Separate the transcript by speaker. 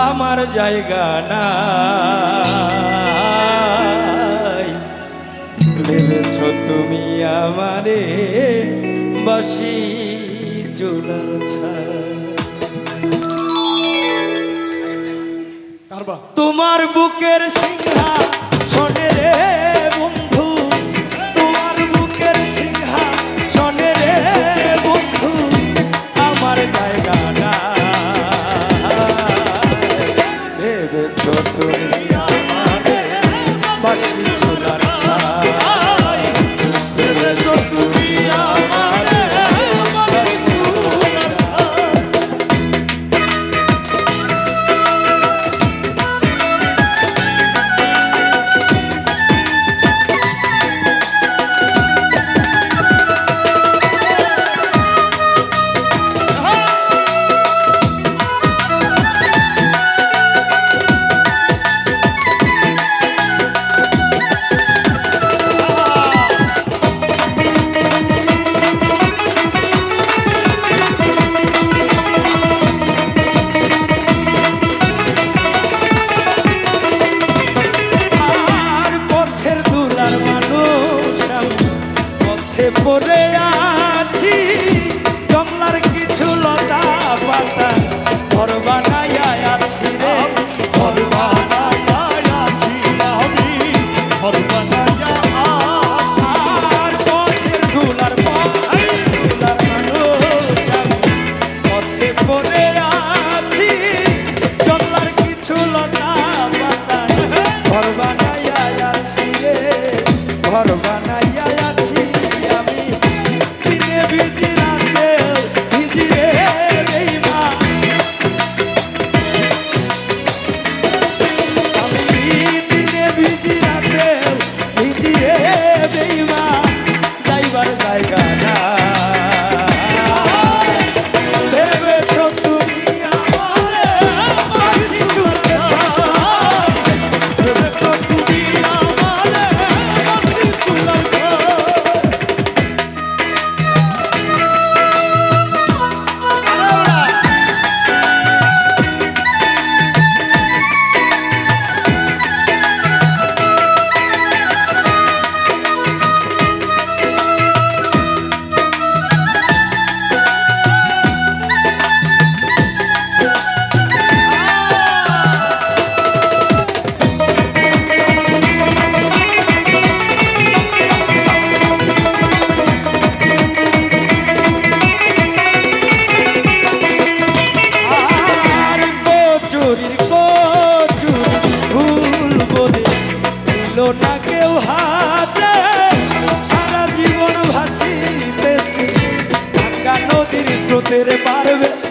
Speaker 1: আমার জায়গা না ভেবেছ তুমি আমারে বসি চোলা তোমার বুকের সিংহা ছোট পরে ਤੇਰੇ ਬਾਰੇ ਵੇ